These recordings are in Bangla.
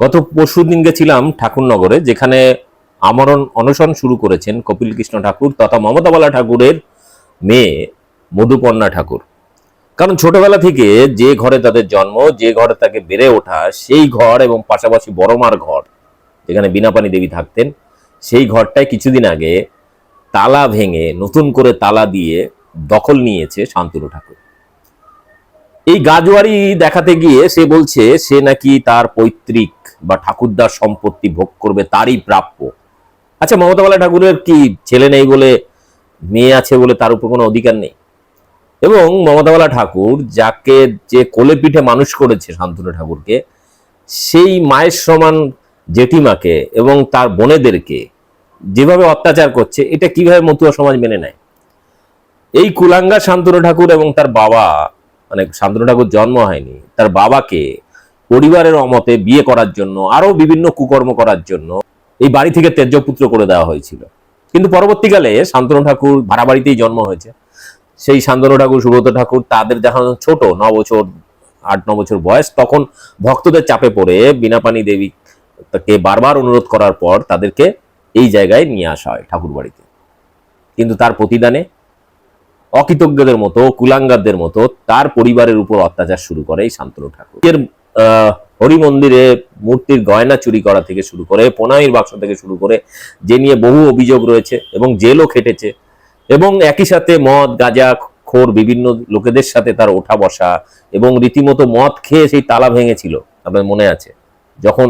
গত পরশু দিন গেছিলাম ঠাকুরনগরে, যেখানে আমরণ অনশন শুরু করেছেন কপিল কৃষ্ণ ঠাকুর তথা মমতাবালা ঠাকুরের মেয়ে মধুপর্ণা ঠাকুর। কারণ ছোটবেলা থেকে যে ঘরে তাদের জন্ম, যে ঘরে তাকে বেড়ে ওঠা, সেই ঘর এবং পাশাপাশি বড়মার ঘর, যেখানে বিনাপানি দেবী থাকতেন, সেই ঘরটায় কিছুদিন আগে তালা ভেঙে নতুন করে তালা দিয়ে দখল নিয়েছে শান্তনু ঠাকুর। এই গাজওয়ারি দেখাতে গিয়ে সে বলছে, সে নাকি তার পৈতৃক বা ঠাকুরদার সম্পত্তি ভোগ করবে, তারই প্রাপ্য। আচ্ছা মমতাবালা ঠাকুরের কি ছেলে নেই বলে, মেয়ে আছে বলে তার উপর কোনো অধিকার নেই? এবং মমতাবালা ঠাকুর যাকে যে কোলে পিঠে মানুষ করেছে শান্তনু ঠাকুরকে, সেই মায়ের সমান জেঠিমাকে এবং তার বোনেদেরকে যেভাবে অত্যাচার করছে, এটা কীভাবে মতুয়া সমাজ মেনে নেয়? এই কুলাঙ্গা শান্তনু ঠাকুর এবং তার বাবা মানে শান্তনু ঠাকুর জন্ম হয়নি, তার বাবাকে পরিবারের অমতে বিয়ে করার জন্য আরও বিভিন্ন কুকর্ম করার জন্য এই বাড়ি থেকে ত্যায্যপুত্র করে দেওয়া হয়েছিল। কিন্তু পরবর্তীকালে শান্তনু ঠাকুর ভাড়া বাড়িতেই জন্ম হয়েছে। সেই শান্তনু ঠাকুর, সুব্রত ঠাকুর তাদের যখন ছোট, ন বছর, আট, ন বছর বয়স, তখন ভক্তদের চাপে পড়ে বিনাপানি দেবী তাকে বারবার অনুরোধ করার পর তাদেরকে এই জায়গায় নিয়ে আসা হয় ঠাকুর বাড়িতে কিন্তু তার প্রতিদানে অকৃতজ্ঞদের মতো, কুলাঙ্গারদের মতো তার পরিবারের উপর অত্যাচার শুরু করে এই শান্তনু ঠাকুর। এর হরি মন্দিরে মূর্তির গয়না চুরি করা থেকে শুরু করে, পোনাইয়ের বাক্স থেকে শুরু করে, যে নিয়ে বহু অভিযোগ রয়েছে এবং জেলও খেটেছে এবং একই সাথে মদ, গাঁজা, খোর বিভিন্ন লোকেদের সাথে তার ওঠা বসা এবং রীতিমতো মদ খেয়ে সেই তালা ভেঙেছিল, আপনার মনে আছে? যখন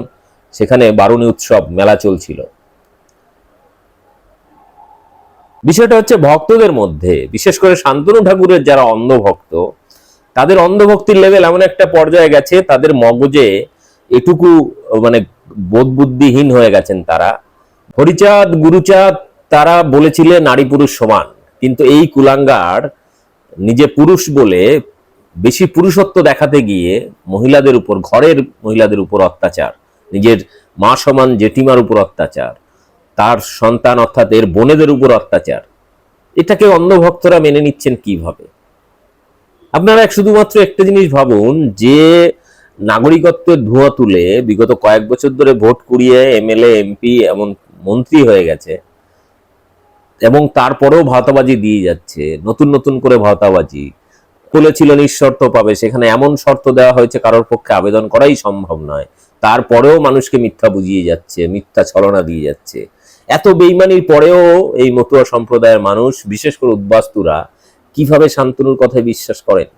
সেখানে বারুণী উৎসব, মেলা চলছিল বিষয়টা হচ্ছে ভক্তদের মধ্যে, বিশেষ করে শান্তনু ঠাকুরের যারা অন্ধভক্ত, তাদের অন্ধভক্তির লেভেল এমন একটা পর্যায়ে গেছে, তাদের মগজে এটুকু মানে বোধ বুদ্ধিহীন হয়ে গেছেন তারা। হরিচাঁদ, গুরুচাঁদ, তারা বলেছিলেন নারী পুরুষ সমান, কিন্তু এই কুলাঙ্গার নিজে পুরুষ বলে বেশি পুরুষত্ব দেখাতে গিয়ে মহিলাদের উপর, ঘরের মহিলাদের উপর অত্যাচার, নিজের মা সমান জেঠিমার উপর অত্যাচার। তার সন্তান অর্থাৎ এর বোনেদের উপর অত্যাচার। এটাকে অন্ধভক্তরা মেনে নিচ্ছেন কীভাবে? আপনারা শুধুমাত্র একটা জিনিস ভাবুন, যে নাগরিকত্বের ধোঁয়া তুলে বিগত কয়েক বছর ধরে ভোট কুড়িয়ে এমএলএ, এমপি এমন মন্ত্রী হয়ে গেছে এবং তারপরেও ভাতাবাজি দিয়ে যাচ্ছে, নতুন নতুন করে ভাতাবাজি বলেছিল নিঃশর্ত পাবে, সেখানে এমন শর্ত দেওয়া হয়েছে, কারোর পক্ষে আবেদন করাই সম্ভব নয়। তারপরেও মানুষকে মিথ্যা বুঝিয়ে যাচ্ছে, মিথ্যা ছলনা দিয়ে যাচ্ছে। এত বেইমানির পরেও এই মতুয়া সম্প্রদায়ের মানুষ, বিশেষ করে উদ্বাস্তুরা, কীভাবে শান্তনুর কথায় বিশ্বাস করেন?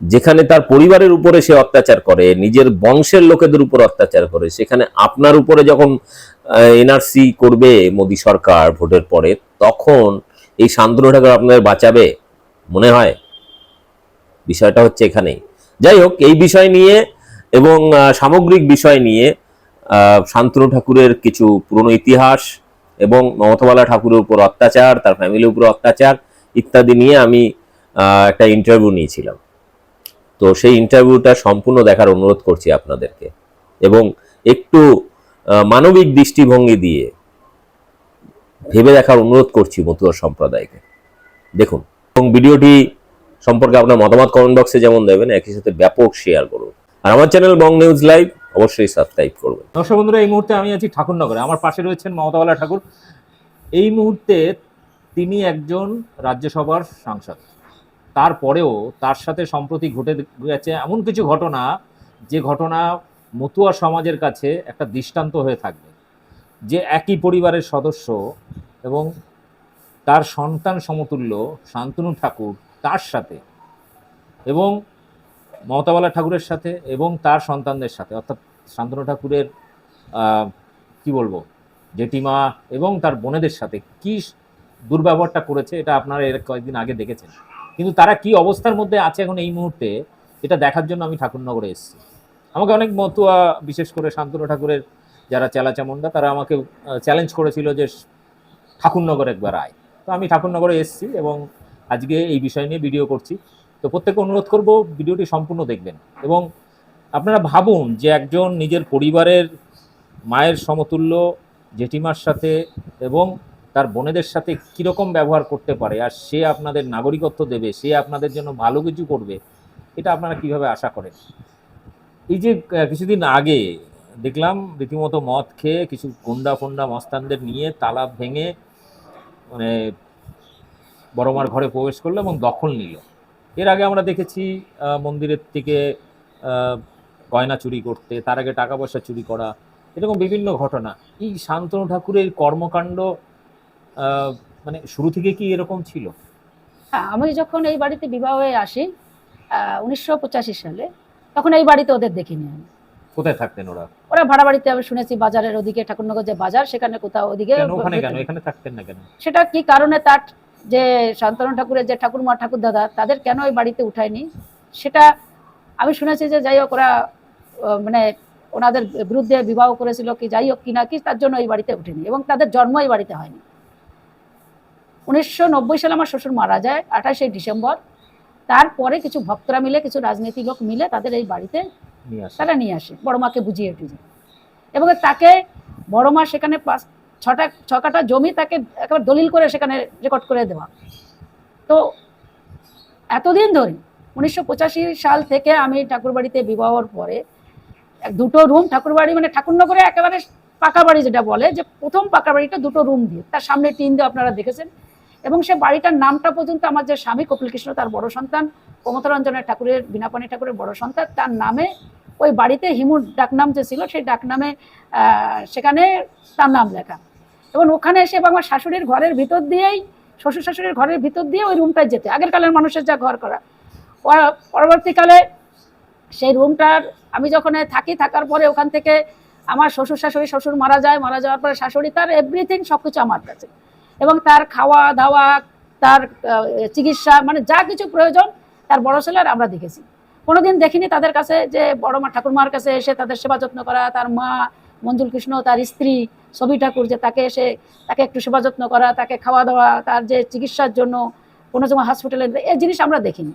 যেখানে তার পরিবারের উপরে সে অত্যাচার করে, নিজের বংশের লোকেদের উপর অত্যাচার করে, সেখানে আপনার উপরে যখন এনআরসি করবে মোদী সরকার ভোটের পরে, তখন এই শান্তনু ঠাকুর আপনাদের বাঁচাবে, মনে হয়? বিষয়টা হচ্ছে এখানেই। যাই হোক, এই বিষয় নিয়ে এবং সামগ্রিক বিষয় নিয়ে শান্তনু ঠাকুরের কিছু পুরনো ইতিহাস এবং মমতাবালা ঠাকুরের উপর অত্যাচার, তার ফ্যামিলির উপর অত্যাচার ইত্যাদি নিয়ে আমি একটা ইন্টারভিউ নিয়েছিলাম। তো সেই ইন্টারভিউটা সম্পূর্ণ দেখার অনুরোধ করছি আপনাদেরকে। এবং একটু মানবিক দৃষ্টিভঙ্গি দিয়ে ভেবে দেখার অনুরোধ করছি মতুয়া সম্প্রদায়কে। দেখুন, এবং ভিডিওটি সম্পর্কে আপনার মতামত কমেন্ট বক্সে যেমন দেবেন, একই সাথে ব্যাপক শেয়ার করুন। আর আমার চ্যানেল বং নিউজ লাইভ অবশ্যই সাবস্ক্রাইব করবেন। দর্শক বন্ধুরা, এই মুহূর্তে আমি আছি ঠাকুরনগরে। আমার পাশে রয়েছেন মমতাবালা ঠাকুর। এই মুহূর্তে তিনি একজন রাজ্যসভার সাংসদ। তারপরেও তার সাথে সম্প্রতি ঘটে গেছে এমন কিছু ঘটনা, যে ঘটনা মতুয়া সমাজের কাছে একটা দৃষ্টান্ত হয়ে থাকবে। যে একই পরিবারের সদস্য এবং তার সন্তান সমতুল্য শান্তনু ঠাকুর তার সাথে এবং মমতাবালা ঠাকুরের সাথে এবং তার সন্তানদের সাথে, অর্থাৎ শান্তনু ঠাকুরের কি বলব, জেঠিমা এবং তার বোনেদের সাথে কি দুর্ব্যবহারটা করেছে, এটা আপনারা এর কয়েকদিন আগে দেখেছেন। কিন্তু তারা কি অবস্থার মধ্যে আছে এখন এই মুহূর্তে, এটা দেখার জন্য আমি ঠাকুরনগরে এসেছি। আমাকে অনেক মতুয়া, বিশেষ করে শান্তনু ঠাকুরের যারা চেলাচামুন্ডা তারা আমাকে চ্যালেঞ্জ করেছিল যে ঠাকুরনগর একবার আয়। তো আমি ঠাকুরনগরে এসেছি এবং আজকে এই বিষয় নিয়ে ভিডিও করছি। তো প্রত্যেককে অনুরোধ করব ভিডিওটি সম্পূর্ণ দেখবেন। এবং আপনারা ভাবুন যে একজন নিজের পরিবারের মায়ের সমতুল্য, জেঠিমার সাথে এবং তার বোনেদের সাথে কীরকম ব্যবহার করতে পারে আর সে আপনাদের নাগরিকত্ব দেবে, সে আপনাদের জন্য ভালো কিছু করবে, এটা আপনারা কীভাবে আশা করেন? এই যে কিছুদিন আগে দেখলাম রীতিমতো মদ খেয়ে কিছু গুন্ডা ফন্ডা মস্তানদের নিয়ে তালা ভেঙে মানে বড়মার ঘরে প্রবেশ করল এবং দখল নিল। এর আগে আমরা দেখেছি মন্দিরের থেকে গয়না চুরি করতে তার আগে টাকা পয়সা চুরি করা এরকম বিভিন্ন ঘটনা। এই শান্তনু ঠাকুরের কর্মকাণ্ড মানে শুরু থেকে কি এরকম ছিল? হ্যাঁ আমি যখন এই বাড়িতে বিবাহ হয়ে আসি উনিশশো পঁচাশি সালে তখন এই বাড়িতে ওদের দেখিনি আমি। কোথায় থাকতেন ওরা? ওরা ভাড়া বাড়িতে আমি শুনেছি বাজারের ওদিকে ঠাকুরনগর যে বাজার সেখানে কোথাও ওদিকে ওখানে কেন? এখানে থাকতেন না কেন? সেটা কি কারণে তার যে শান্তনু ঠাকুরের যে ঠাকুরমা ঠাকুর দাদা তাদের কেন ওই বাড়িতে উঠায়নি? সেটা আমি শুনেছি যে যাই হোক ওরা মানে ওনাদের বিরুদ্ধে বিবাহ করেছিল কি যাই হোক কি না কি তার জন্য এই বাড়িতে উঠেনি এবং তাদের জন্ম এই বাড়িতে হয়নি। উনিশশো নব্বই সালে আমার শ্বশুর মারা যায় আঠাশে ডিসেম্বর। তারপরে কিছু ভক্তরা মিলে কিছু রাজনীতি লোক মিলে তাদের এই বাড়িতে তারা নিয়ে আসে বড় মাকে বুঝিয়ে টুঝিয়ে এবং তাকে বড় মা সেখানে পাঁচ ছটা ছ কাটা জমি তাকে একেবারে দলিল করে সেখানে রেকর্ড করে দেওয়া। তো এতদিন ধরে, উনিশশো পঁচাশি সাল থেকে আমি ঠাকুরবাড়িতে বিবাহর পরে দুটো রুম ঠাকুরবাড়ি মানে ঠাকুরনগরে একেবারে পাকা বাড়ি যেটা বলে, যে প্রথম পাকা বাড়িটা দুটো রুম দিয়ে, তার সামনে টিন দিয়ে আপনারা দেখেছেন। এবং সে বাড়িটার নামটা পর্যন্ত আমার যে স্বামী কপিল কৃষ্ণ তার বড় সন্তান প্রমথরঞ্জনের ঠাকুরের, বিনাপানি ঠাকুরের বড় সন্তান, তার নামে ওই বাড়িতে হিমুর ডাকনাম যে ছিল, সেই ডাকনামে সেখানে তার নাম লেখা। এবং ওখানে এসে আমার শাশুড়ির ঘরের ভিতর দিয়েই, শ্বশুর শাশুড়ির ঘরের ভিতর দিয়ে ওই রুমটায় যেতে। আগের কালের মানুষের যা ঘর করা। পরবর্তীকালে সেই রুমটার আমি যখন থাকি, থাকার পরে ওখান থেকে আমার শ্বশুর শাশুড়ি, শ্বশুর মারা যায়, মারা যাওয়ার পরে শাশুড়ি তার এভরিথিং সব কিছু আমার কাছে। এবং তার খাওয়া, দাওয়া, তার চিকিৎসা মানে যা কিছু প্রয়োজন তার বড় ছেলের আমরা দেখেছি। কোনোদিন দেখিনি তাদের কাছে যে বড় মা, ঠাকুরমার কাছে এসে তাদের সেবা যত্ন করা, তার মা মঞ্জুল কৃষ্ণ তার স্ত্রী ছবি ঠাকুর যে তাকে এসে, তাকে একটু সেবা যত্ন করা, তাকে খাওয়া দাওয়া, তার যে চিকিৎসার জন্য কোনো সময় হসপিটালে এই জিনিস আমরা দেখিনি।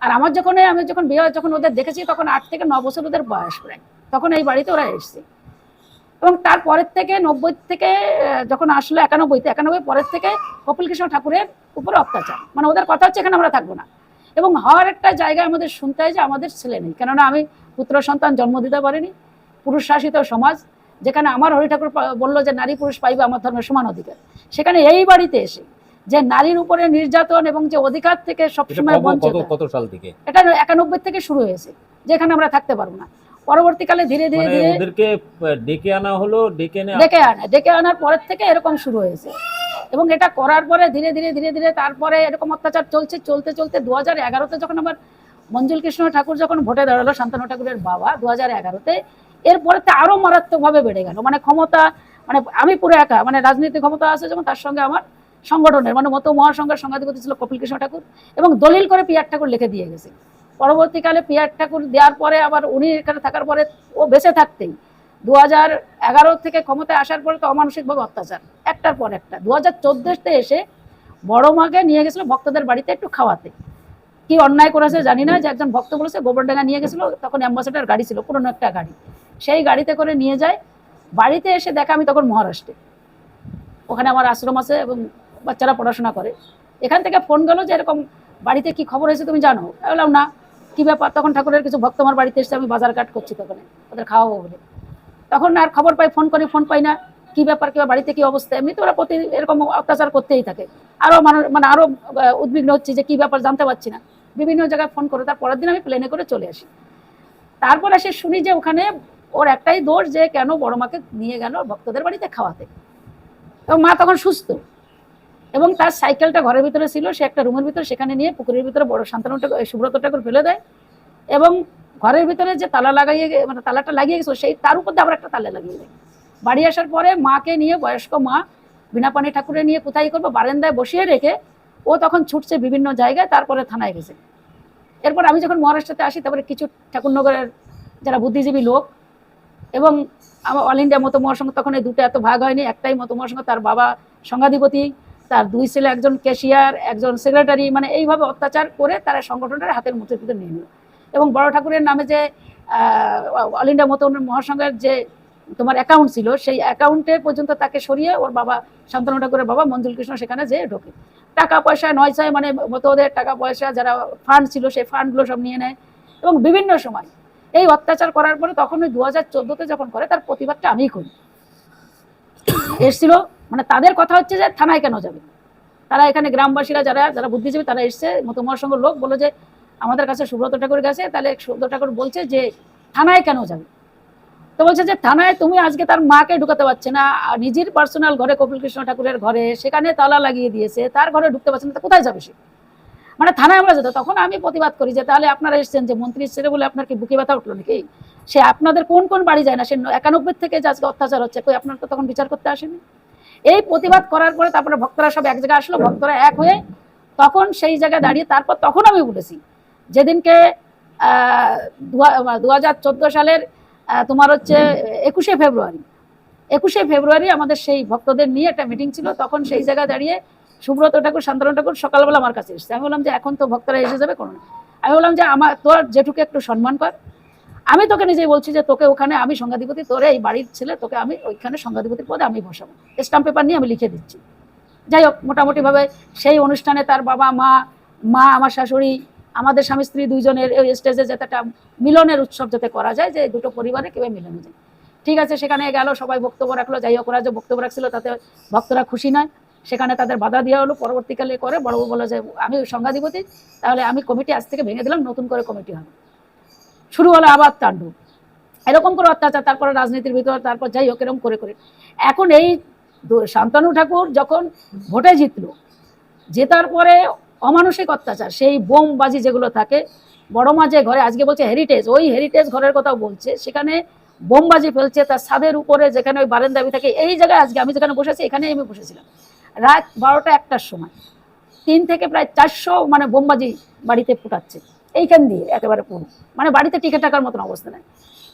আর আমার যখন আমি যখন বিয়ে যখন ওদের দেখেছি, তখন আট থেকে ন বছর ওদের বয়স প্রায়। তখন এই বাড়িতে ওরা এসছে। এবং তারপরের থেকে নব্বই থেকে যখন আসলো একানব্বইতে একানব্বই পরের থেকে কপিল কৃষ্ণ ঠাকুরের উপরে অত্যাচার। মানে ওদের কথা হচ্ছে এখানে আমরা থাকব না। এবং হওয়ার একটা জায়গায় আমাদের শুনতে হয় যে আমাদের ছেলে নেই। কেননা আমি পুত্র সন্তান জন্ম দিতে পারিনি। পুরুষ শাসিত সমাজ যেখানে আমার হরি ঠাকুর বলল যে নারী পুরুষ পাইবে আমার ধর্মের সমান অধিকার। সেখানে এই বাড়িতে এসে যে নারীর উপরে নির্যাতন এবং যে অধিকার থেকে সবসময় বঞ্চিত। কত কত সাল থেকে? এটা একানব্বই থেকে শুরু হয়েছে যেখানে আমরা থাকতে পারব না। পরবর্তীকালে ধীরে ধীরে মানে ধীরে ওদেরকে ডেকে আনা হলো ডেকে এনে ডেকে আনা ডেকে আনার পরের থেকে এরকম শুরু হয়েছে। এবং এটা করার পরে ধীরে ধীরে ধীরে ধীরে তারপরে এরকম অত্যাচার চলছে চলতে চলতে দু হাজার এগারোতে যখন আমার মঞ্জুল কৃষ্ণ ঠাকুর যখন ভোটে দাঁড়াল শান্তনু ঠাকুরের বাবা দু হাজার এগারোতে এরপরে তো আরও মারাত্মকভাবে বেড়ে গেল। মানে ক্ষমতা মানে আমি পুরো একা মানে রাজনীতি ক্ষমতা আছে যেমন, তার সঙ্গে আমার সংগঠনের মানে মতো মহাসংঘের সংঘাধিপতি ছিল কপিল কৃষ্ণ ঠাকুর এবং দলিল করে পিয়ার ঠাকুর লিখে দিয়ে গেছে। পরবর্তীকালে পিয়ার ঠাকুর দেওয়ার পরে আবার উনি এখানে থাকার পরে ও বেঁচে থাকতেই। দু হাজার এগারো থেকে ক্ষমতায় আসার পরে তো অমানসিকভাবে অত্যাচার, একটার পর একটা। দু হাজার এসে বড় মাকে নিয়ে গেছিল ভক্তদের বাড়িতে একটু খাওয়াতে। কি অন্যায় করেছে জানি না, যে একজন ভক্ত বলেছে, গোবরডাঙ্গা নিয়ে গেছিল, তখন অ্যাম্বাসেডার গাড়ি ছিল, পুরনো একটা গাড়ি। সেই গাড়িতে করে নিয়ে যায়। বাড়িতে এসে দেখা আমি তখন মহারাষ্ট্রে। ওখানে আমার আশ্রম আছে এবং বাচ্চারা পড়াশোনা করে। এখান থেকে ফোন গেলো যে এরকম বাড়িতে কি খবর হয়েছে তুমি জানো? বললাম, না। কি ব্যাপার? তখন ঠাকুরের কিছু ভক্ত আমার বাড়িতে এসে আমি বাজার কাট করছি তখন। ওদের খাওয়াবো বলে। তখন আর খবর পাই, ফোন করি, ফোন পাই না। কি ব্যাপার? কি বাড়িতে কি অবস্থা? এমনি তো ওরা প্রতি এরকম অত্যাচার করতেই থাকে। আরও মানুষ মানে আরও উদ্বিগ্ন হচ্ছে যে কি ব্যাপার জানতে পারছি না। বিভিন্ন জায়গায় ফোন করে তার পরের দিন আমি প্লেনে করে চলে আসি। তারপর এসে শুনি যে ওখানে ওর একটাই দোষ যে কেন বড় মাকে নিয়ে গেল ভক্তদের বাড়িতে খাওয়াতে। এবং মা তখন সুস্থ। এবং তার সাইকেলটা ঘরের ভিতরে ছিল, সে একটা রুমের ভিতরে, সেখানে নিয়ে পুকুরের ভিতরে বড় শান্তনু ঠাকুর সুব্রত ঠাকুর ফেলে দেয়। এবং ঘরের ভিতরে যে তালা লাগাইয়ে মানে তালাটা লাগিয়ে গেছিল সেই তার উপর দিয়ে আবার একটা তালা লাগিয়ে দেয়। বাড়ি আসার পরে মাকে নিয়ে বয়স্ক মা বিনাপানি ঠাকুরে নিয়ে কোথায় করব বারান্দায় বসিয়ে রেখে ও তখন ছুটছে বিভিন্ন জায়গায়, তারপরে থানায় গেছে। এরপর আমি যখন মহারাষ্ট্রতে আসি, তারপরে কিছু ঠাকুরনগরের যারা বুদ্ধিজীবী লোক এবং আমার অল ইন্ডিয়া মতো মহাসংঘ তখন এই দুটো এত ভাগ হয়নি, একটাই মতো মহাসংঘ, তার বাবা সংঘাধিপতি তার দুই ছেলে, একজন ক্যাশিয়ার একজন সেক্রেটারি মানে এইভাবে অত্যাচার করে তারা সংগঠনটার হাতের মুঠের ভিতরে নিয়ে নিল। এবং বড় ঠাকুরের নামে যে অল ইন্ডিয়া মতো মহাসংঘের যে তোমার অ্যাকাউন্ট ছিল, সেই অ্যাকাউন্টে পর্যন্ত তাকে সরিয়ে ওর বাবা শান্তনু ঠাকুরের বাবা মঞ্জুল কৃষ্ণ সেখানে যেয়ে ঢোকে। টাকা পয়সা, নয় ছয় মানে মতো ওদের টাকা পয়সা যারা ফান্ড ছিল, সেই ফান্ডগুলো সব নিয়ে নেয়। এবং বিভিন্ন সময় এই অত্যাচার করার পরে তখন ওই দু হাজার যখন করে, তার প্রতিবাদটা আমিই করি। এসছিল মানে তাদের কথা হচ্ছে যে থানায় কেন যাবে? তারা এখানে গ্রামবাসীরা যারা যারা বুদ্ধিজীবী, তারা এসছে মতমর সঙ্গে লোক বলে যে, আমাদের কাছে সুব্রত ঠাকুর গেছে, তাহলে সুব্রত ঠাকুর বলছে যে, থানায় কেন যাবে? তো বলছে যে, থানায় তুমি আজকে তার মাকে ঢুকাতে পারছে না নিজের পার্সোনাল ঘরে কপিল কৃষ্ণ ঠাকুরের ঘরে, সেখানে তালা লাগিয়ে দিয়েছে, তার ঘরে ঢুকতে পারছে না কোথায় যাবে সে? মানে থানায় আমরা যেত, তখন আমি প্রতিবাদ করি যে তাহলে আপনারা এসেছেন যে মন্ত্রী এসেছে বলে আপনার কি বুকে ব্যথা উঠল নাকি? সে আপনাদের কোন কোন বাড়ি যায় না, সে একানব্বই থেকে যে আজকে অত্যাচার হচ্ছে, কই আপনার তো তখন বিচার করতে আসেনি? এই প্রতিবাদ করার পরে তারপরে ভক্তরা সব এক জায়গায় আসলো, ভক্তরা এক হয়ে তখন সেই জায়গায় দাঁড়িয়ে তারপর তখন আমি বলেছি, যেদিনকে দু হাজার চোদ্দ সালের তোমার হচ্ছে একুশে ফেব্রুয়ারি একুশে ফেব্রুয়ারি আমাদের সেই ভক্তদের নিয়ে একটা মিটিং ছিল, তখন সেই জায়গায় দাঁড়িয়ে সুব্রত ঠাকুর, শান্তনু ঠাকুর সকালবেলা আমার কাছে এসেছে। আমি বললাম যে, এখন তো ভক্তরা এসে যাবে কোনো। আমি বললাম যে, আমার, তোর যেটুকু একটু সম্মান কর। আমি তোকে নিজেই বলছি যে, তোকে ওখানে আমি সংঘাধিপতি, তোর এই বাড়ির ছেলে, তোকে আমি ওইখানে সংঘাধিপতির পদে আমি বসাবো। স্টাম্প পেপার নিয়ে আমি লিখে দিচ্ছি। যাই হোক, মোটামুটিভাবে সেই অনুষ্ঠানে তার বাবা, মা মা, আমার শাশুড়ি, আমাদের স্বামী, স্ত্রী দুইজনের ওই স্টেজে যাতে একটা মিলনের উৎসব যাতে করা যায়, যে দুটো পরিবারে কেউ মিলনে যায় ঠিক আছে, সেখানে গেল, সবাই বক্তব্য রাখল। যাই হোক, ওরা যে বক্তব্য রাখছিল, তাতে ভক্তরা খুশি নয়। সেখানে তাদের বাধা দেওয়া হলো, পরবর্তীকালে করে বড় বলে যে, আমি সংঘাধিপতি তাহলে আমি কমিটি আজ থেকে ভেঙে দিলাম, নতুন করে কমিটি হবে। শুরু হলো আবার তাণ্ডব। এরকম করে অত্যাচার, তারপরে রাজনীতির ভিতর, তারপর যাই হোক, এরকম করে করে। এখন এই শান্তনু ঠাকুর যখন ভোটে জিতলো, জেতার পরে অমানসিক অত্যাচার, সেই বোমবাজি যেগুলো থাকে, বড় মা যে ঘরে, আজকে বলছে হেরিটেজ ওই হেরিটেজ ঘরের কথাও বলছে, সেখানে বোমবাজি ফেলছে, তার ছাদের উপরে যেখানে ওই বারেন্দাবি থাকে, এই জায়গায় আজকে আমি যেখানে বসেছি এখানেই আমি বসেছিলাম। রাত বারোটা একটার সময়। তিন থেকে প্রায় চারশো মানে বোমবাজি বাড়িতে ফুটাচ্ছে। এইখান দিয়ে একেবারে পুরো। মানে বাড়িতে টিকে থাকার মতন অবস্থা নেই।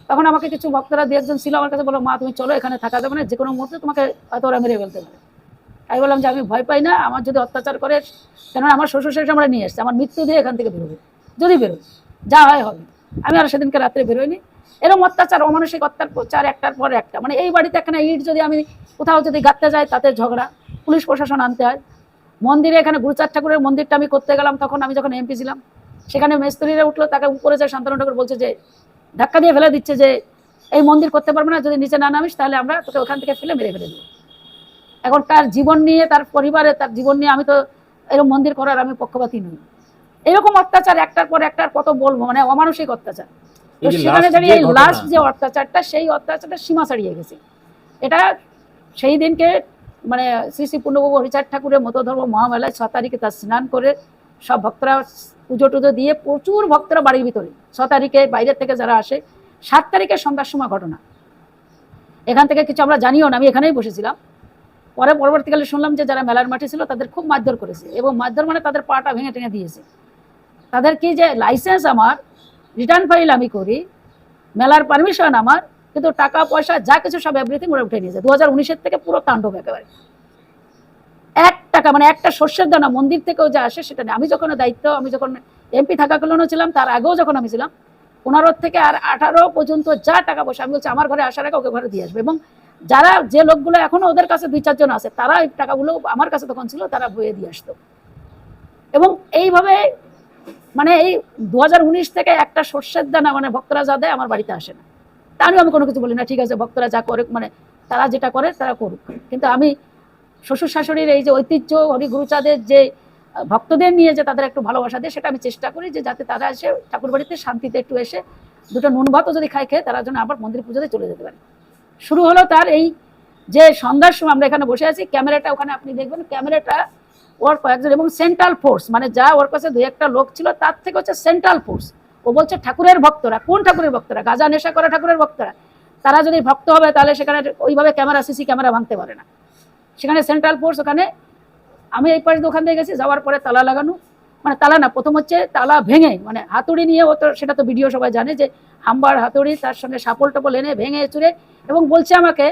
তখন আমাকে কিছু ভক্তরা দু একজন ছিল আমার কাছে বলো মা, তুমি চলো, এখানে থাকা যাবে না। যে কোনো মুহূর্তে তোমাকে হয়তো ওরা মেরে ফেলতে পারে। আমি বললাম যে, আমি ভয় পাই না। আমার যদি অত্যাচার করে কেন আমার শ্বশুর শেষ আমরা নিয়ে এসছে। আমার মৃত্যু দিয়ে এখান থেকে বেরোবে। যদি বেরোয়, যা হয় হবে। আমি আর সেদিনকে রাত্রে বেরোইনি। এরকম অত্যাচার, অমানসিক অত্যাচার একটার পর একটা। মানে এই বাড়িতে একটা ইট যদি আমি কোথাও যদি গাঁততে যাই, তাতে ঝগড়া। পুলিশ প্রশাসন আনতে হয়। মন্দিরে এখানে গুরুচাঁদ ঠাকুরের মন্দিরটা আমি করতে গেলাম তখন আমি যখন এমপি ছিলাম সেখানে মেস্ত্রিরা উঠল তাকে উপরে যে শান্তনু ঠাকুর বলছে যে ধাক্কা দিয়ে ফেলে দিচ্ছে যে এই মন্দির করতে পারবে না যদি নিচে না নামিস তাহলে আমরা তোকে ওখান থেকে ফেলে মেরে ফেলে দেবো। এখন তার জীবন নিয়ে তার পরিবারে তার জীবন নিয়ে আমি তো এরকম মন্দির করার আমি পক্ষপাতী নই। এরকম অত্যাচার একটার পর একটার কত বলব মানে অমানসিক অত্যাচার। তো সেখানে দাঁড়িয়ে লাস্ট যে অত্যাচারটা সেই অত্যাচারটা সীমা ছাড়িয়ে গেছে। এটা সেই দিনকে মানে শ্রী শ্রী পূর্ণবাবু হরিচাঁদ ঠাকুরের মতধর্ম মহামেলায় ছ তারিখে তার স্নান করে সব ভক্তরা পুজো টুজো দিয়ে প্রচুর ভক্তরা বাড়ির ভিতরে। ছ তারিখে বাইরের থেকে যারা আসে, সাত তারিখে সন্ধ্যার সময় ঘটনা। এখান থেকে কিছু আমরা জানিও না, আমি এখানেই বসেছিলাম। পরে পরবর্তীকালে শুনলাম যে যারা মেলার মাঠে ছিল, তাদের খুব মারধর করেছে এবং মারধর মানে তাদের পাটা ভেঙে টেঙে দিয়েছে। তাদের কি যে লাইসেন্স আমার রিটার্ন ফাইল আমি করি, মেলার পারমিশন আমার কিন্তু টাকা, পয়সা, যা কিছু সব এভরিথিং ওরা উঠে নিয়েছে। দু হাজার থেকে পুরো তাণ্ডব একেবারে। এক টাকা মানে একটা শস্যের দানা মন্দির থেকেও যা আসে সেটা আমি যখন দায়িত্ব, আমি যখন এমপি থাকাকালীনও ছিলাম, তার আগেও যখন আমি ছিলাম, পনেরো থেকে আর আঠারো পর্যন্ত যা টাকা পয়সা, আমি বলছি, আমার ঘরে আসার আগে ওকে ঘরে দিয়ে আসবে। এবং যারা, যে লোকগুলো এখনও ওদের কাছে দুই চারজন আছে, তারা এই টাকাগুলো আমার কাছে তখন ছিল, তারা বয়ে দিয়ে আসতো। এবং এইভাবে মানে এই দু হাজার উনিশ থেকে একটা শস্যের দানা মানে ভক্তরা যা দেয়, আমার বাড়িতে আসে না। তা নিয়েও আমি কোনো কিছু বলি না, ঠিক আছে, ভক্তরা যা করে মানে তারা যেটা করে, তারা করুক। কিন্তু আমি শ্বশুর শাশুড়ির এই যে ঐতিহ্য, হরি গুরুচাঁদের যে ভক্তদের নিয়ে যে তাদের একটু ভালোবাসা দেয়, সেটা আমি চেষ্টা করি যে যাতে তারা এসে ঠাকুর বাড়িতে শান্তিতে একটু এসে দুটো নুন ভাতও যদি খায়, খেয়ে তারা যেন আবার মন্দির পুজোতে চলে যেতে পারে। শুরু হলো তার এই যে সন্ধ্যার সময়, আমরা এখানে বসে আছি, ক্যামেরাটা ওখানে আপনি দেখবেন, ক্যামেরাটা ওর কয়েকজন, এবং সেন্ট্রাল ফোর্স মানে যা ওর কাছে দুই একটা লোক ছিল, তার থেকে হচ্ছে সেন্ট্রাল ফোর্স ও বলছে ঠাকুরের ভক্তরা, কোন ঠাকুরের ভক্তরা? গাজা নেশা করা ঠাকুরের ভক্তরা? তারা যদি ভক্ত হবে তাহলে সেখানে ওইভাবে ক্যামেরা, সিসি ক্যামেরা ভাঙতে পারে না। সেখানে সেন্ট্রাল ফোর্স, ওখানে আমি এই পাশে দোকান দিয়ে গেছি, যাওয়ার পরে তালা লাগানো। মানে তালা না, প্রথম হচ্ছে তালা ভেঙে মানে হাতুড়ি নিয়ে ও তো, সেটা তো ভিডিও সবাই জানে যে হাম্বার হাতুড়ি, তার সঙ্গে সাপল টাপল এনে ভেঙে চুরে এবং বলছে আমাকে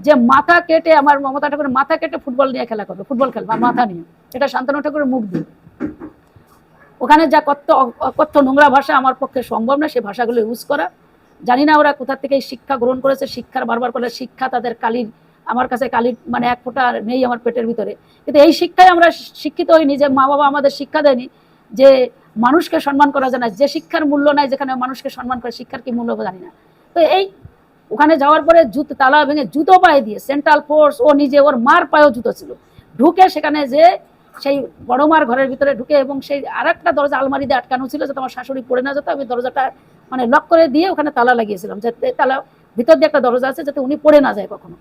যে মাথা কেটে আমার মমতা ঠাকুরের মাথা কেটে ফুটবল নিয়ে খেলা করবে, ফুটবল খেলবে, মাথা নিয়ে। এটা শান্তনু ঠাকুরের মুখ দিয়ে। ওখানে যা কত অকথ্য নোংরা ভাষা আমার পক্ষে সম্ভব না সেই ভাষাগুলো ইউজ করা। জানি না ওরা কোথা থেকে শিক্ষা গ্রহণ করেছে, শিক্ষার বারবার করে শিক্ষা তাদের কালির, আমার কাছে কালির মানে এক ফোঁটা নেই আমার পেটের ভিতরে। কিন্তু এই শিক্ষায় আমরা শিক্ষিত হইনি যে মা বাবা আমাদের শিক্ষা দেয়নি, যে মানুষকে সম্মান করা যায় না, যে শিক্ষার মূল্য নাই যেখানে মানুষকে সম্মান করে, শিক্ষার কি মূল্য জানি না। তো এই ওখানে যাওয়ার পরে জুতো, তালা ভেঙে জুতো পায়ে দিয়ে সেন্ট্রাল ফোর্স ও নিজে ওর মার পায়েও জুতো ছিল। ঢুকে সেখানে যে সেই বড় মার ঘরের ভিতরে ঢুকে এবং সেই আরেকটা দরজা আলমারি দিয়ে আটকানো ছিল যাতে আমার শাশুড়ি পড়ে না যেত, আমি দরজাটা মানে লক করে দিয়ে ওখানে তালা লাগিয়েছিলাম, যাতে তালা ভিতর দিয়ে একটা দরজা আছে যাতে উনি পড়ে না যায় কখনো।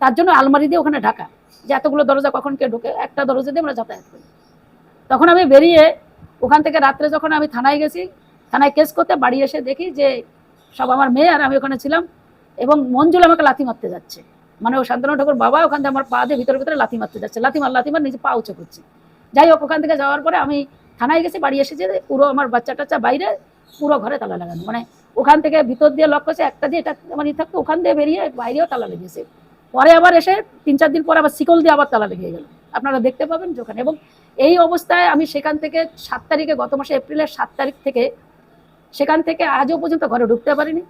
তার জন্য আলমারি দিয়ে ওখানে ঢাকা, যে এতগুলো দরজা কখন কে ঢুকে, একটা দরজা দিয়ে আমরা যাতায়াত করি। তখন আমি বেরিয়ে ওখান থেকে রাত্রে যখন আমি থানায় গেছি, থানায় কেস করতে বাড়ি এসে দেখি যে সব আমার মেয়ে আর আমি ওখানে ছিলাম এবং মঞ্জুল আমাকে লাথি মারতে যাচ্ছে। মানে ও শান্তনু ঠাকুর বাবা, ওখান থেকে আমার পা দিয়ে ভিতরে ভিতরে লাথি মারতে যাচ্ছে, লাথি মার লাথি মার, নিজে পা উঁচু করছে। যাই হোক, ওখান থেকে যাওয়ার পরে আমি থানায় গেছি, বাড়ি এসে যে পুরো আমার বাচ্চা টাচ্চা বাইরে পুরো ঘরে তালা লাগানো। মানে ওখান থেকে ভিতর দিয়ে লক করছে, একটা দিয়ে এটা মানে থাকতো, ওখান দিয়ে বেরিয়ে বাইরেও তালা লেগেছে। পরে আবার এসে তিন চার দিন পরে আবার শিকল দিয়ে আবার তালা লেগে গেল। আপনারা দেখতে পাবেন যে ওখানে এবং এই অবস্থায় আমি সেখান থেকে সাত তারিখে, গত মাসে এপ্রিলের সাত তারিখ থেকে, সেখান থেকে আজও পর্যন্ত ঘরে ঢুকতে পারিনি।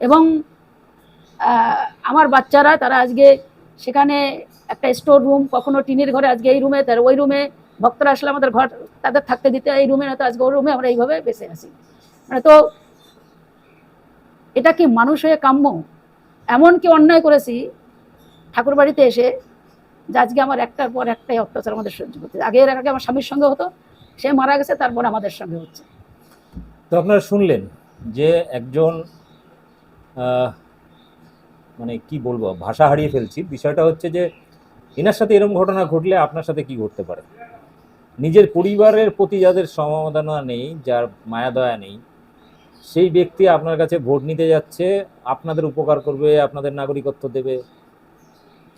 এবং আমার বাচ্চারা, তারা আজকে সেখানে একটা স্টোর রুম কখনো টিনের ঘরে আজকে এই রুমে, তার ওই রুমে, ভক্তরা আসলে আমাদের ঘর, তাদের থাকতে দিতে এই রুমে না তো আজকে ওই রুমে আমরা এইভাবে বেঁচে আছি। মানে তো এটা কি মানুষ হয়ে কাম্য? এমন কি অন্যায় করেছি? ঠাকুর বাড়িতে এসে যে আজকে আমার একটার পর একটাই অত্যাচার আমাদের সহ্য করতে আগে এর আগে আমার স্বামীর সঙ্গে হতো, সে মারা গেছে, তারপর আমাদের সঙ্গে হচ্ছে। তো আপনারা শুনলেন যে একজন মানে কি বলব, ভাষা হারিয়ে ফেলছি। বিষয়টা হচ্ছে যে, এনার সাথে এরকম ঘটনা ঘটলে আপনার সাথে কি ঘটতে পারে? নিজের পরিবারের প্রতি যাদের সমাধানা নেই, যার মায়া দয়া নেই, সেই ব্যক্তি আপনার কাছে ভোট নিতে যাচ্ছে, আপনাদের উপকার করবে, আপনাদের নাগরিকত্ব দেবে।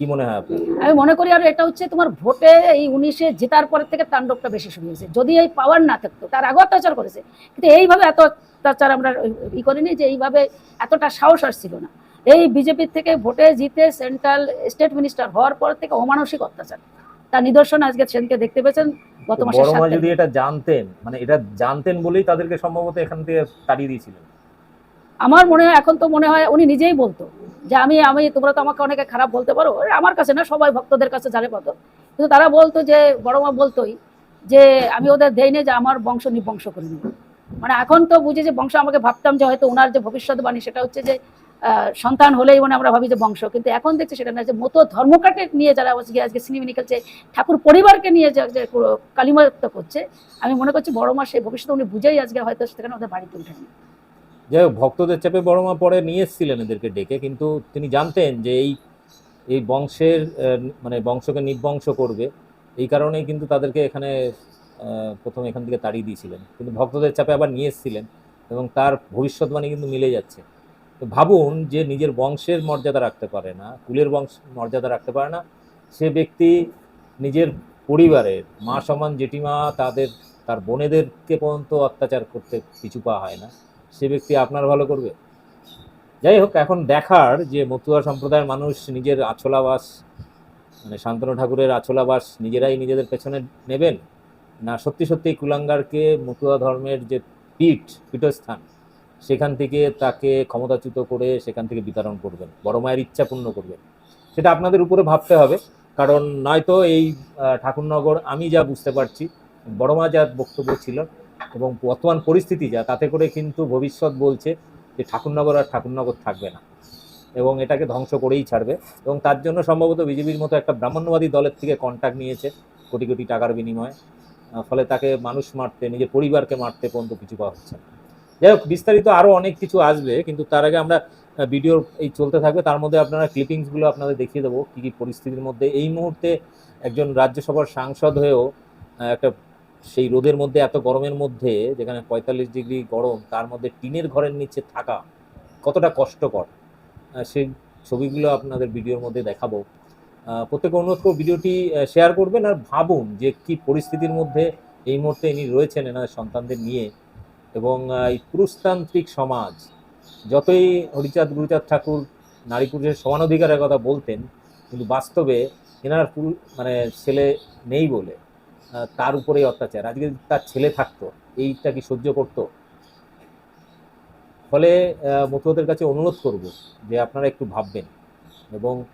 কি মনে হয় আমি মনে করি আর এটা হচ্ছে তোমার ভোটে এই উনিশে জেতার পরের থেকে তাণ্ডবটা বেশি শুরু হয়েছে। যদি এই পাওয়ার না থাকতো, তার আগে অত্যাচার করেছে। কিন্তু এইভাবে এত অত্যাচার আমরা ই করিনি যে এইভাবে এতটা সাহস আসছিল না। এই বিজেপির থেকে ভোটে জিতে সেন্ট্রাল স্টেট মিনিস্টার হওয়ার পর থেকে অমানসিক অত্যাচার। তার নিদর্শন আজকে সেনকে দেখতে পেয়েছেন গত মাসে যদি এটা জানতেন মানে এটা জানতেন বলেই তাদেরকে সম্ভবত এখান থেকে তাড়িয়ে দিয়েছিলেন। আমার মনে হয় এখন তো মনে হয় উনি নিজেই বলতো যে আমি আমি তোমরা তো আমাকে অনেকে খারাপ বলতে পারো। আমার কাছে না সবাই ভক্তদের কাছে জানে কত কিন্তু তারা বলতো যে বড় মা বলতোই যে আমি ওদের দেইনি যে আমার বংশ নিবংশ করে নেব। মানে এখন তো বুঝি যে বংশ আমাকে ভাবতাম যে হয়তো ওনার যে ভবিষ্যৎবাণী সেটা হচ্ছে যে সন্তান হলেই মানে আমরা ভাবি যে বংশ। কিন্তু এখন দেখছি সেটা না যে মতো ধর্মকাটে নিয়ে যারা আজকে সিনেমিনি খেলছে, ঠাকুর পরিবারকে নিয়ে যে যে করছে, আমি মনে করছি বড় মা সেই ভবিষ্যতে উনি বুঝেই আজকে হয়তো সেখানে ওদের বাড়িতে উঠেনি যাই হোক, ভক্তদের চাপে বড় মা পরে নিয়ে এসেছিলেন এদেরকে ডেকে, কিন্তু তিনি জানতেন যে এই এই বংশের মানে বংশকে নির্বংশ করবে। এই কারণেই কিন্তু তাদেরকে এখানে প্রথম এখান থেকে তাড়িয়ে দিয়েছিলেন। কিন্তু ভক্তদের চাপে আবার নিয়ে এসেছিলেন এবং তার ভবিষ্যৎবাণী কিন্তু মিলে যাচ্ছে। তো ভাবুন যে নিজের বংশের মর্যাদা রাখতে পারে না, কুলের বংশ মর্যাদা রাখতে পারে না, সে ব্যক্তি নিজের পরিবারের মা সমান জেঠিমা তাদের, তার বোনেদেরকে পর্যন্ত অত্যাচার করতে পিছু পা হয় না, সে ব্যক্তি আপনার ভালো করবে? যাই হোক, এখন দেখার যে মতুয়া সম্প্রদায়ের মানুষ নিজের আছলাবাস মানে শান্তনু ঠাকুরের আছলাবাস নিজেরাই নিজেদের পেছনে নেবেন? না সত্যি সত্যি কুলাঙ্গারকে মতুয়া ধর্মের যে পীঠ, পীঠস্থান সেখান থেকে তাকে ক্ষমতাচ্যুত করে সেখান থেকে বিতরণ করবেন। বড় মায়ের ইচ্ছা পূর্ণ করবেন। সেটা আপনাদের উপরে ভাবতে হবে। কারণ নয়তো এই ঠাকুরনগর আমি যা বুঝতে পারছি, বড় মা যা বক্তব্য ছিল এবং বর্তমান পরিস্থিতি যা, তাতে করে কিন্তু ভবিষ্যৎ বলছে যে ঠাকুরনগর আর ঠাকুরনগর থাকবে না এবং এটাকে ধ্বংস করেই ছাড়বে এবং তার জন্য সম্ভবত বিজেপির মতো একটা ব্রাহ্মণ্যবাদী দলের থেকে কন্ট্যাক্ট নিয়েছে কোটি কোটি টাকার বিনিময়ে। ফলে তাকে মানুষ মারতে, নিজের পরিবারকে মারতে পর্যন্ত কিছু পাওয়া হচ্ছে না। যাই হোক, বিস্তারিত আরও অনেক কিছু আসবে, কিন্তু তার আগে আমরা ভিডিও এই চলতে থাকবে। তার মধ্যে আপনারা ক্লিপিংসগুলো আপনাদের দেখিয়ে দেবো, কী কী পরিস্থিতির মধ্যে। এই মুহূর্তে একজন রাজ্যসভার সাংসদ হয়েও একটা সেই রোদের মধ্যে, এত গরমের মধ্যে, যেখানে পঁয়তাল্লিশ ডিগ্রি গরম, তার মধ্যে টিনের ঘরের নিচে থাকা কতটা কষ্টকর। সেই ছবিগুলো আপনাদের ভিডিওর মধ্যে দেখাবো। প্রত্যেকে অনুরোধ করব ভিডিওটি শেয়ার করবেন আর ভাবুন যে কি পরিস্থিতির মধ্যে এই মুহূর্তে ইনি রয়েছেন এনাদের সন্তানদের নিয়ে। এবং এই পুরুষতান্ত্রিক সমাজ, যতই হরিচাঁদ, গুরুচাঁদ ঠাকুর নারী পুরুষের সমান অধিকারের কথা বলতেন, কিন্তু বাস্তবে এনার পুরু- মানে ছেলে নেই বলে তার উপরেই অত্যাচার। আজকে তার ছেলে থাকতো, এইটা কি সহ্য করতো? ফলে মতুয়াদের কাছে অনুরোধ করব যে আপনারা একটু ভাববেন এবং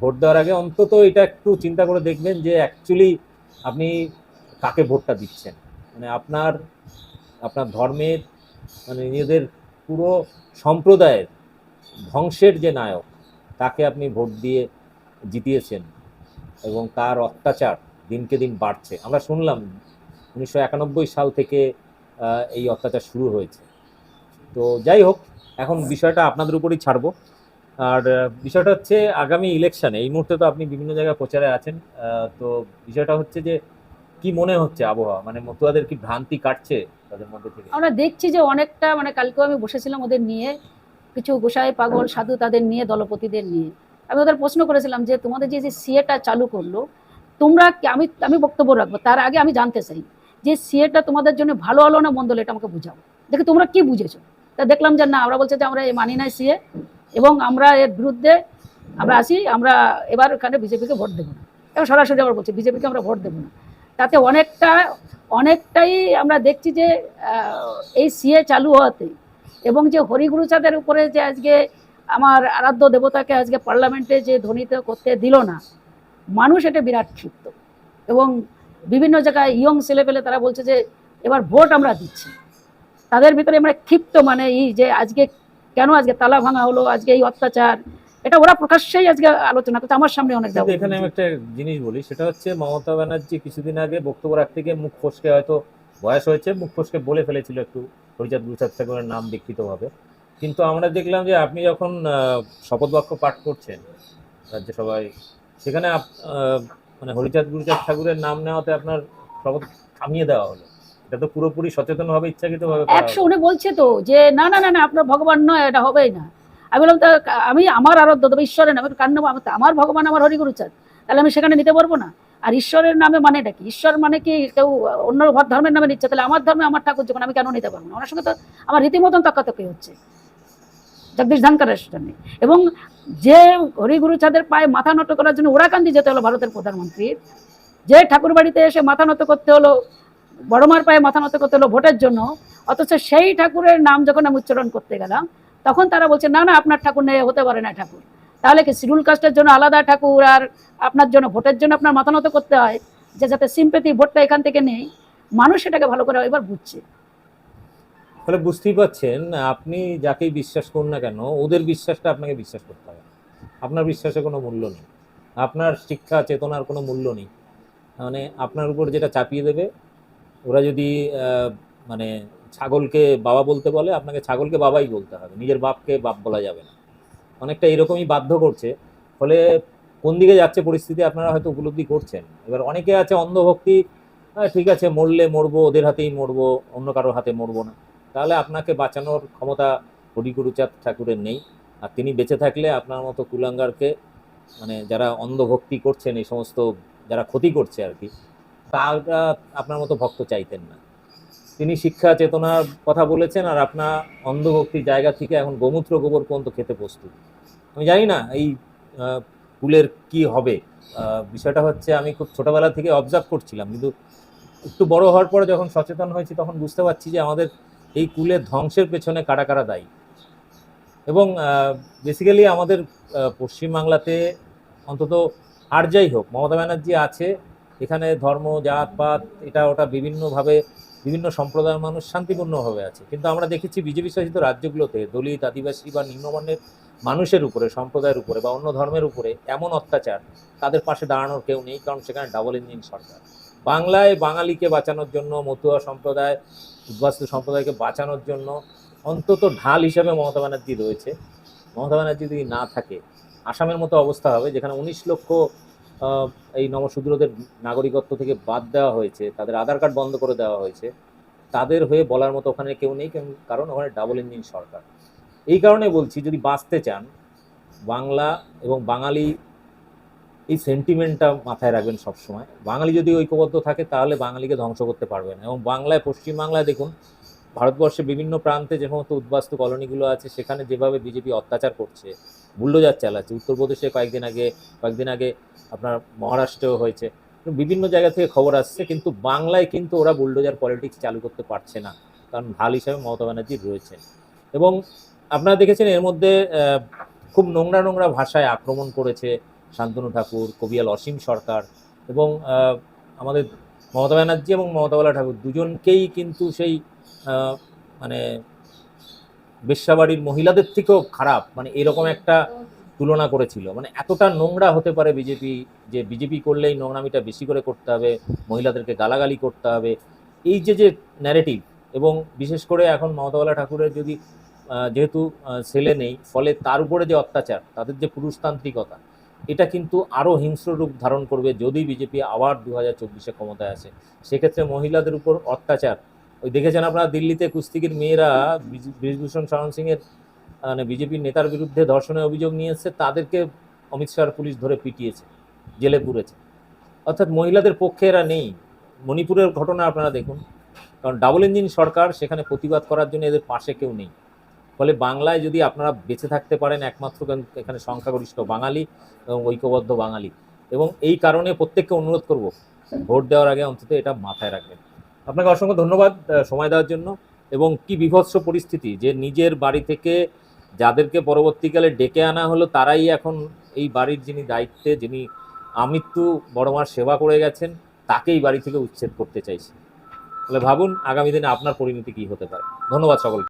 ভোট দেওয়ার আগে অন্তত এটা একটু চিন্তা করে দেখবেন যে অ্যাকচুয়ালি আপনি কাকে ভোটটা দিচ্ছেন? মানে আপনার আপনার ধর্মের মানে নিজেদের পুরো সম্প্রদায়ের ধ্বংসের যে নায়ক, তাকে আপনি ভোট দিয়ে জিতিয়েছেন এবং তার অত্যাচার দিনকে দিন বাড়ছে। আমরা শুনলাম উনিশশো একানব্বই সাল থেকে এই অত্যাচার শুরু হয়েছে। তো যাই হোক, এখন বিষয়টা আপনাদের উপরই ছাড়বো। আর, বিষয়টা হচ্ছে আগামী ইলেকশানে এই মুহূর্তে তো আপনি বিভিন্ন জায়গায় প্রচারে আছেন তো বিষয়টা হচ্ছে যে কি মনে হচ্ছে আবহাওয়া? মানে মতুয়াদের কি ভ্রান্তি কাটছে? তাদের মধ্যে থেকে। আমরা দেখছি যে অনেকটা মানে কালকেও আমি বসেছিলাম ওদের নিয়ে, কিছু গোসাই পাগল, সাধু তাদের নিয়ে, দলপতিদের নিয়ে। আমি ওদের প্রশ্ন করেছিলাম যে, তোমাদের যে সিএটা চালু করল, তোমরা আমি আমি বক্তব্য রাখব, তার আগে আমি জানতে চাই যে, সিএটা তোমাদের জন্য ভালো হলো না মন্দ এটা আমাকে বুঝাও। দেখে তোমরা কি বুঝেছ? তা দেখলাম যে, না, আমরা বলছে যে, আমরা এই মানি নাই সিএ এবং আমরা এর বিরুদ্ধে আমরা আসি, আমরা এবার ওখানে বিজেপিকে ভোট দেবো না। এবং সরাসরি আমরা বলছি, বিজেপিকে আমরা ভোট দেবো না। তাতে অনেকটা, অনেকটাই আমরা দেখছি যে এই সিএ চালু হওয়াতে এবং যে হরিগুরুচাঁদের উপরে যে আজকে আমার আরাধ্য দেবতাকে আজকে পার্লামেন্টে যে ধ্বনিত করতে দিল না, মানুষ এটা বিরাট ক্ষিপ্ত। এবং বিভিন্ন জায়গায় ইয়ং ছেলেপেলে তারা বলছে যে, এবার ভোট আমরা দিচ্ছি। তাদের ভিতরে আমরা ক্ষিপ্ত মানে এই যে আজকে কেন আজকে তালা ভাঙা হলো, আজকে এই অত্যাচার এটা ওরা প্রকাশ্যেই আজকে আলোচনা করছে আমার সামনে অনেক এখানে আমি একটা জিনিস বলি সেটা হচ্ছে মমতা ব্যানার্জি কিছুদিন আগে বক্তব্য রাখতে গিয়ে মুখ ফসকে হয়তো বয়স হয়েছে মুখ ফসকে বলে ফেলেছিল একটু হরিচাঁদ গুরুচাঁদ ঠাকুরের নাম বিকৃতভাবে। কিন্তু আমরা দেখলাম যে আপনি যখন শপথ বাক্য পাঠ করছেন রাজ্যসভায় সেখানে মানে হরিচাঁদ গুরুচাঁদ ঠাকুরের নাম নেওয়াতে আপনার শপথ থামিয়ে দেওয়া হলো। এটা তো পুরোপুরি সচেতনভাবে ইচ্ছাকৃতভাবে একশো। উনি বলছে তো যে না না না না আপনার ভগবান নয় এটা হবেই না। আমি বললাম, তা আমি আমার আরাধ্য, তবে ঈশ্বরের নামে কার নাম? আমার- ভগবান আমার হরিগুরুচাঁদ তাহলে আমি সেখানে নিতে পারব না? আর ঈশ্বরের নামে মানেটা কি? ঈশ্বর মানে কি কেউ অন্য ধর্মের নামে নিচ্ছে? তাহলে আমার ধর্মে আমার ঠাকুর যখন আমি কেন নিতে পারব না? ওনার সঙ্গে তো আমার রীতিমতন তকাতকি হচ্ছে। জগদীশ ধনকরের সঙ্গে এবং যে হরিগুরু চাঁদের পায়ে মাথা নত করার জন্য ওরাকান্দি যেতে হলো ভারতের প্রধানমন্ত্রীর যে ঠাকুর বাড়িতে এসে মাথা নত করতে হলো, বড়মার পায়ে মাথা নত করতে হলো ভোটের জন্য, অথচ সেই ঠাকুরের নাম যখন আমি উচ্চারণ করতে গেলাম তখন তারা বলছে, না না, আপনার ঠাকুর নেই, হতে পারে না ঠাকুর। তাহলে কি শিডিউল কাস্টের জন্য আলাদা ঠাকুর আর আপনার জন্য ভোটের জন্য আপনার মাথা নত করতে হয়, যে যাতে সিম্পেথি ভোটটা এখান থেকে নেই? মানুষ সেটাকে ভালো করে এবার বুঝছে। ফলে বুঝতেই পারছেন, আপনি যাকেই বিশ্বাস করুন না কেন, ওদের বিশ্বাসটা আপনাকে বিশ্বাস করতে হবে। আপনার বিশ্বাসে কোনো মূল্য নেই। আপনার শিক্ষা, চেতনার কোনো মূল্য নেই। মানে আপনার উপর যেটা চাপিয়ে দেবে, ওরা যদি মানে ছাগলকে বাবা বলতে বলে, আপনাকে ছাগলকে বাবাই বলতে হবে, নিজের বাপকে বাপ বলা যাবে না। অনেকটা এরকমই বাধ্য করছে, ফলে কোন দিকে যাচ্ছে পরিস্থিতি আপনারা হয়তো উপলব্ধি করছেন। এবার অনেকে আছে অন্ধভক্তি হ্যাঁ ঠিক আছে, মরলে মরবো, ওদের হাতেই মরবো, অন্য কারোর হাতে মরবো না। তাহলে আপনাকে বাঁচানোর ক্ষমতা হরিগুরুচাঁদ ঠাকুরের নেই। আর তিনি বেঁচে থাকলে আপনার মতো কুলাঙ্গারকে মানে যারা অন্ধভক্তি করছেন, এই সমস্ত যারা ক্ষতি করছে আর কি, তারা আপনার মতো ভক্ত চাইতেন না। তিনি শিক্ষা চেতনার কথা বলেছেন আর আপনার অন্ধভক্তির জায়গা থেকে এখন গোমূত্র গোবর পর্যন্ত খেতে প্রস্তুত। আমি জানি না এই কুলের কি হবে। বিষয়টা হচ্ছে আমি খুব ছোটোবেলা থেকে অবজার্ভ করছিলাম, কিন্তু একটু বড় হওয়ার পরে যখন সচেতন হয়েছি তখন বুঝতে পারছি যে আমাদের এই কুলের ধ্বংসের পেছনে কারা কারা দায়ী। এবং বেসিক্যালি আমাদের পশ্চিমবাংলাতে অন্তত আর যাই হোক, মমতা ব্যানার্জি আছে, এখানে ধর্ম, জাত, পাত, এটা ওটা বিভিন্নভাবে বিভিন্ন সম্প্রদায়ের মানুষ শান্তিপূর্ণভাবে আছে। কিন্তু আমরা দেখেছি বিজেপি শাসিত রাজ্যগুলোতে দলিত, আদিবাসী বা নিম্নমানের মানুষের উপরে, সম্প্রদায়ের উপরে বা অন্য ধর্মের উপরে এমন অত্যাচার তাদের পাশে দাঁড়ানোর কেউ নেই, কারণ সেখানে ডাবল ইঞ্জিন সরকার। বাংলায় বাঙালিকে বাঁচানোর জন্য, মতুয়া সম্প্রদায়, উদ্বাস্তু সম্প্রদায়কে বাঁচানোর জন্য অন্তত ঢাল হিসেবে মমতা ব্যানার্জি রয়েছে। মমতা ব্যানার্জি যদি না থাকে, আসামের মতো অবস্থা হবে যেখানে উনিশ লক্ষ এই নবশূদ্রদের নাগরিকত্ব থেকে বাদ দেওয়া হয়েছে, তাদের আধার কার্ড বন্ধ করে দেওয়া হয়েছে, তাদের হয়ে বলার মতো ওখানে কেউ নেই কারণ ওখানে ডাবল ইঞ্জিন সরকার। এই কারণে বলছি, যদি বাঁচতে চান, বাংলা এবং বাঙালি এই সেন্টিমেন্টটা মাথায় রাখবেন সবসময়। বাঙালি যদি ঐক্যবদ্ধ থাকে, তাহলে বাঙালিকে ধ্বংস করতে পারবে না। এবং বাংলায়, পশ্চিমবাংলায় দেখুন, ভারতবর্ষের বিভিন্ন প্রান্তে যে সমস্ত উদ্বাস্তু কলোনিগুলো আছে, সেখানে যেভাবে বিজেপি অত্যাচার করছে বুল্ডোজার চালাচ্ছে। উত্তরপ্রদেশে কয়েকদিন আগে কয়েকদিন আগে আপনার মহারাষ্ট্রেও হয়েছে। বিভিন্ন জায়গা থেকে খবর আসছে, কিন্তু বাংলায় কিন্তু ওরা বুলডোজার পলিটিক্স চালু করতে পারছে না, কারণ ঢাল হিসাবে মমতা ব্যানার্জি রয়েছে এবং আপনারা দেখেছেন এর মধ্যে খুব নোংরা নোংরা ভাষায় আক্রমণ করেছে শান্তনু ঠাকুর, কবিয়াল অসীম সরকার এবং আমাদের মমতা ব্যানার্জি এবং মমতাবালা ঠাকুর দুজনকেই কিন্তু সেই মানে বেশ্যাবাড়ির মহিলাদের থেকেও খারাপ মানে এরকম একটা তুলনা করেছিল। মানে এতটা নোংরা হতে পারে বিজেপি, যে বিজেপি করলেই নোংরামিটা বেশি করে করতে হবে, মহিলাদেরকে গালাগালি করতে হবে। এই যে যে ন্যারেটিভ এবং বিশেষ করে এখন মমতাবালা ঠাকুরের যদি যেহেতু ছেলে নেই, ফলে তার উপরে যে অত্যাচার, তাদের যে পুরুষতান্ত্রিকতা, এটা কিন্তু আরও হিংস্র রূপ ধারণ করবে যদি বিজেপি আবার দু হাজার চব্বিশে ক্ষমতায় আসে। সেক্ষেত্রে মহিলাদের উপর অত্যাচার ওই দেখেছেন আপনারা দিল্লিতে কুস্তিগির মেয়েরা বৃজভূষণ শরণ সিংয়ের মানে বিজেপির নেতার বিরুদ্ধে ধর্ষণের অভিযোগ নিয়ে এসছে, তাদেরকে অমিত শাহর পুলিশ ধরে পিটিয়েছে, জেলে পুরেছে। অর্থাৎ মহিলাদের পক্ষে এরা নেই। মণিপুরের ঘটনা আপনারা দেখুন, কারণ ডাবল ইঞ্জিন সরকার সেখানে প্রতিবাদ করার জন্য এদের পাশে কেউ নেই। ফলে বাংলায় যদি আপনারা বেঁচে থাকতে পারেন, একমাত্র এখানে সংখ্যাগরিষ্ঠ বাঙালি এবং ঐক্যবদ্ধ বাঙালি। এবং এই কারণে প্রত্যেককে অনুরোধ করব, ভোট দেওয়ার আগে অন্তত এটা মাথায় রাখবেন। আপনাকে অসংখ্য ধন্যবাদ সময় দেওয়ার জন্য। এবং কি বিভৎস পরিস্থিতি যে নিজের বাড়ি থেকে যাদেরকে পরবর্তীকালে ডেকে আনা হলো, তারাই এখন এই বাড়ির যিনি দায়িত্বে, যিনি আমৃত্যু বড় মার সেবা করে গেছেন, তাকেই বাড়ি থেকে উচ্ছেদ করতে চাইছে। তাহলে ভাবুন, আগামী দিনে আপনার পরিণতি কি হতে পারে। ধন্যবাদ সকলকে।